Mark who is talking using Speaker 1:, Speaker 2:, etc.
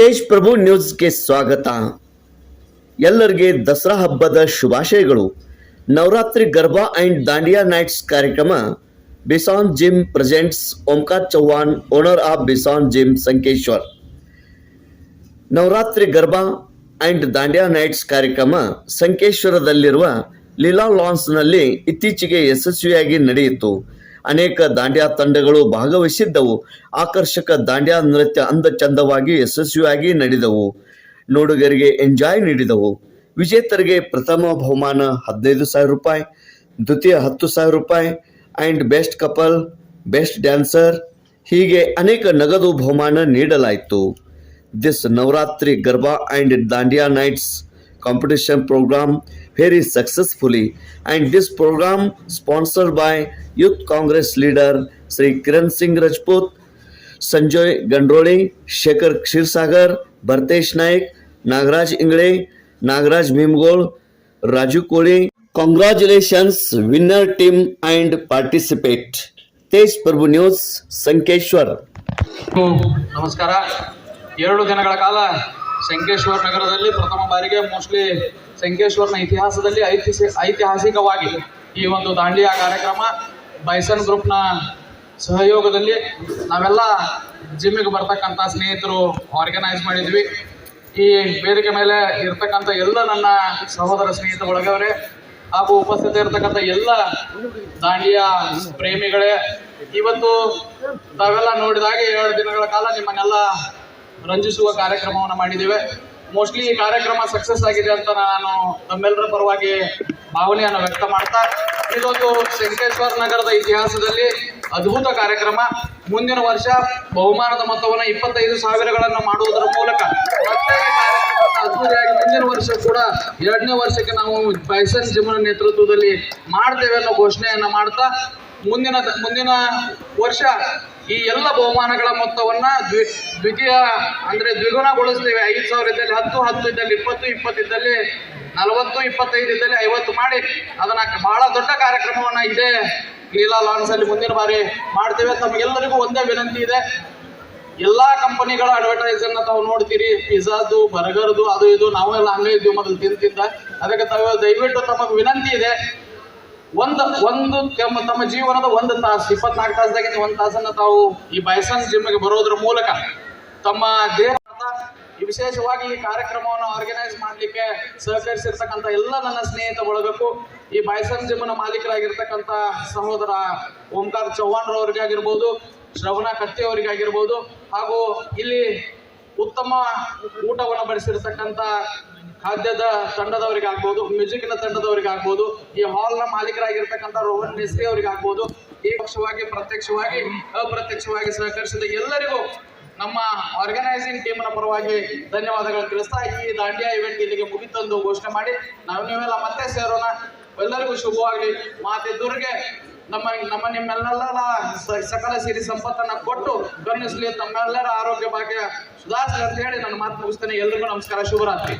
Speaker 1: ತೇಜ್ ಪ್ರಭು ನ್ಯೂಸ್ಗೆ ಸ್ವಾಗತ. ಎಲ್ಲರಿಗೆ ದಸರಾ ಹಬ್ಬದ ಶುಭಾಶಯಗಳು. ನವರಾತ್ರಿ ಗರ್ಭಾ ಅಂಡ್ ದಾಂಡಿಯಾ ನೈಟ್ಸ್ ಕಾರ್ಯಕ್ರಮ, Bison Gym presents Omkar Chauhan, owner of Bison Gym Sankeshwar. Navratri Garba and Dandiya nights ಕಾರ್ಯಕ್ರಮ ಸಂಕೇಶ್ವರದಲ್ಲಿರುವ ಲೀಲಾ ಲಾನ್ಸ್ನಲ್ಲಿ ಇತ್ತೀಚೆಗೆ ಯಶಸ್ವಿಯಾಗಿ ನಡೆಯಿತು. ಅನೇಕ ದಾಂಡ್ಯಾ ತಂಡಗಳು ಭಾಗವಹಿಸಿದ್ದವು. ಆಕರ್ಷಕ ದಾಂಡ್ಯಾ ನೃತ್ಯ ಅಂದ ಚಂದವಾಗಿ ಯಶಸ್ವಿಯಾಗಿ ನಡೆದವು. ನೋಡುಗರಿಗೆ ಎಂಜಾಯ್ ನೀಡಿದವು. ವಿಜೇತರಿಗೆ ಪ್ರಥಮ ಬಹುಮಾನ ಹದಿನೈದು ಸಾವಿರ ರೂಪಾಯಿ, ದ್ವಿತೀಯ ಹತ್ತು ಸಾವಿರ ರೂಪಾಯಿ and best couple, best dancer, ಹೀಗೆ ಅನೇಕ ನಗದು ಬಹುಮಾನ ನೀಡಲಾಯಿತು. This Navratri Garba and Dandiya nights competition program very successfully and this program sponsored by youth congress leader sri kiran singh rajput sanjoy Gandrole, shekhar Kshirsagar, bhartesh naik Nagraj ingre Nagraj bhimgol raju Kole. congratulations winner team and participate tej prabhu news sankeshwar
Speaker 2: ನಮಸ್ಕಾರ ಎರಡು ದಿನಗಳ ಕಾಲ ಸಂಕೇಶ್ವರ ನಗರದಲ್ಲಿ ಪ್ರಥಮ ಬಾರಿಗೆ mostly ಸಂಕೇಶ್ವರನ ಇತಿಹಾಸದಲ್ಲಿ ಐತಿಹಾಸಿ, ಐತಿಹಾಸಿಕವಾಗಿ ಈ ಒಂದು ದಾಂಡಿಯಾ ಕಾರ್ಯಕ್ರಮ ಬೈಸನ್ ಗ್ರೂಪ್ನ ಸಹಯೋಗದಲ್ಲಿ ನಾವೆಲ್ಲ ಜಿಮ್ಮಿಗೆ ಬರ್ತಕ್ಕಂಥ ಸ್ನೇಹಿತರು ಆರ್ಗನೈಸ್ ಮಾಡಿದ್ವಿ. ಈ ವೇದಿಕೆ ಮೇಲೆ ಇರ್ತಕ್ಕಂಥ ಎಲ್ಲ ನನ್ನ ಸಹೋದರ ಸ್ನೇಹಿತ ಒಳಗವರೇ ಹಾಗೂ ಉಪಸ್ಥಿತ ಇರತಕ್ಕಂಥ ಎಲ್ಲ ದಾಂಡಿಯಾ ಪ್ರೇಮಿಗಳೇ, ಇವತ್ತು ತಾವೆಲ್ಲ ನೋಡಿದಾಗ ಎರಡು ದಿನಗಳ ಕಾಲ ನಿಮ್ಮನ್ನೆಲ್ಲ ರಂಜಿಸುವ ಕಾರ್ಯಕ್ರಮವನ್ನು ಮಾಡಿದ್ದೇವೆ. ಮೋಸ್ಟ್ಲಿ ಈ ಕಾರ್ಯಕ್ರಮ ಸಕ್ಸಸ್ ಆಗಿದೆ ಅಂತ ನಾನು ತಮ್ಮೆಲ್ಲರ ಪರವಾಗಿ ಭಾವನೆಯನ್ನು ವ್ಯಕ್ತ ಮಾಡ್ತಾ, ಇದೊಂದು ಶಂಕೇಶ್ವರ ನಗರದ ಇತಿಹಾಸದಲ್ಲಿ ಅದ್ಭುತ ಕಾರ್ಯಕ್ರಮ. ಮುಂದಿನ ವರ್ಷ ಬಹುಮಾನದ ಮೊತ್ತವನ್ನು ಇಪ್ಪತ್ತೈದು ಸಾವಿರಗಳನ್ನು ಮಾಡುವುದರ ಮೂಲಕ ಮತ್ತೆ ಈ ಕಾರ್ಯಕ್ರಮವನ್ನು ಅದ್ಭುತವಾಗಿ ಮುಂದಿನ ವರ್ಷ ಕೂಡ ಎರಡನೇ ವರ್ಷಕ್ಕೆ ನಾವು ಬೈಸನ್ ಜಿಮ್ನ ನೇತೃತ್ವದಲ್ಲಿ ಮಾಡ್ತೇವೆ ಅನ್ನೋ ಘೋಷಣೆಯನ್ನು ಮಾಡ್ತಾ ಮುಂದಿನ ಮುಂದಿನ ವರ್ಷ ಈ ಎಲ್ಲ ಬಹುಮಾನಗಳ ಮೊತ್ತವನ್ನ ದ್ವಿ, ದ್ವಿತೀಯ ಅಂದ್ರೆ ದ್ವಿಗುಣಗೊಳಿಸ್ತೇವೆ. ಐದು ಸಾವಿರ ಇದ್ದಲ್ಲಿ ಹತ್ತು ಹತ್ತು ಇದ್ದಲ್ಲಿ ಇಪ್ಪತ್ತು ಇಪ್ಪತ್ತಿದ್ದಲ್ಲಿ ನಲವತ್ತು, ಇಪ್ಪತ್ತೈದು ಇದ್ದಲ್ಲಿ ಐವತ್ತು ಮಾಡಿ ಅದನ್ನ ಬಹಳ ದೊಡ್ಡ ಕಾರ್ಯಕ್ರಮವನ್ನ ಇದೆ ಲೀಲಾ ಲಾನ್ಸ್ ಅಲ್ಲಿ ಮುಂದಿನ ಬಾರಿ ಮಾಡ್ತೇವೆ ತಮಗೆಲ್ಲರಿಗೂ ಒಂದೇ ವಿನಂತಿ ಇದೆ. ಎಲ್ಲಾ ಕಂಪನಿಗಳ ಅಡ್ವರ್ಟೈಸ್ ಅನ್ನ ತಾವು ನೋಡ್ತೀರಿ. ಪಿಜ್ಜಾದು, ಬರ್ಗರ್ದು, ಅದು ಇದು ನಾವು ಎಲ್ಲ ಹಂಗೆ ಇದ್ವಿ ಮೊದಲು ತಿಂತಿದ್ದ. ಅದಕ್ಕೆ ತಾವು ದಯವಿಟ್ಟು ತಮಗೆ ವಿನಂತಿ ಇದೆ. ಒಂದು ಒಂದು ತಮ್ಮ ಜೀವನದ ಒಂದು ತಾಸು, ಇಪ್ಪತ್ನಾಲ್ಕು ತಾಸದಾಗ ಒಂದು ತಾಸನ್ನ ತಾವು ಈ ಬೈಸನ್ ಜಿಮ್ಗೆ ಬರೋದ್ರ ಮೂಲಕ ತಮ್ಮ ದೇಹ ವಿಶೇಷವಾಗಿ ಈ ಕಾರ್ಯಕ್ರಮವನ್ನು ಆರ್ಗನೈಸ್ ಮಾಡಲಿಕ್ಕೆ ಸಹಕರಿಸಿರ್ತಕ್ಕಂಥ ಎಲ್ಲ ನನ್ನ ಸ್ನೇಹಿತ ಬಳಗಕ್ಕೂ ಈ ಬೈಸನ್ ಜಿಮ್ನ ಮಾಲೀಕರಾಗಿರ್ತಕ್ಕಂಥ ಸಹೋದರ ಓಂಕಾರ್ ಚೌಹಾಣ್ ಆಗಿರ್ಬೋದು ಶ್ರವಣ ಕತ್ತಿ ಅವರಿಗಾಗಿರ್ಬೋದು ಹಾಗೂ ಇಲ್ಲಿ ಉತ್ತಮ ಊಟವನ್ನು ಬಡಿಸಿರ್ತಕ್ಕಂಥ ಖಾದ್ಯದ ತಂಡದವರಿಗಾಗ್ಬೋದು ಮ್ಯೂಸಿಕ್ನ ತಂಡದವರಿಗಾಗ್ಬೋದು ಈ ಹಾಲ್ನ ಮಾಲೀಕರಾಗಿರ್ತಕ್ಕಂಥ ರೋಹನ್ ಮಿಸ್ರಿ ಅವರಿಗೆ ಆಗ್ಬೋದು. ಈ ಪಕ್ಷವಾಗಿ, ಪ್ರತ್ಯಕ್ಷವಾಗಿ, ಅಪ್ರತ್ಯಕ್ಷವಾಗಿ ಸಹಕರಿಸಿದ ಎಲ್ಲರಿಗೂ ನಮ್ಮ ಆರ್ಗನೈಸಿಂಗ್ ಟೀಮ್ನ ಪರವಾಗಿ ಧನ್ಯವಾದಗಳು ತಿಳಿಸ್ತಾ ಈ ದಾಂಡಿಯಾ ಇವೆಂಟ್ ಇಲ್ಲಿಗೆ ಮುಗಿತಂದು ಘೋಷಣೆ ಮಾಡಿ. ನಾವು ನೀವೆಲ್ಲ ಮತ್ತೆ ಸೇರೋಣ. ಎಲ್ಲರಿಗೂ ಶುಭವಾಗಲಿ. ಮಾತೆದುರಿಗೆ ನಮ್ಮ ನಮ್ಮ ನಿಮ್ಮೆಲ್ಲರ ಸ- ಸಕಲ ಸಿರಿ ಸಂಪತ್ತನ್ನ ಕೊಟ್ಟು ಗಮನಿಸಲಿ, ತಮ್ಮೆಲ್ಲರ ಆರೋಗ್ಯ ಭಾಗ್ಯ ಸುಧಾರಿಸಲಿ ಅಂತ ಹೇಳಿ ನನ್ನ ಮಾತು ಮುಗಿಸ್ತೇನೆ. ಎಲ್ರಿಗೂ ನಮಸ್ಕಾರ, ಶುಭರಾತ್ರಿ.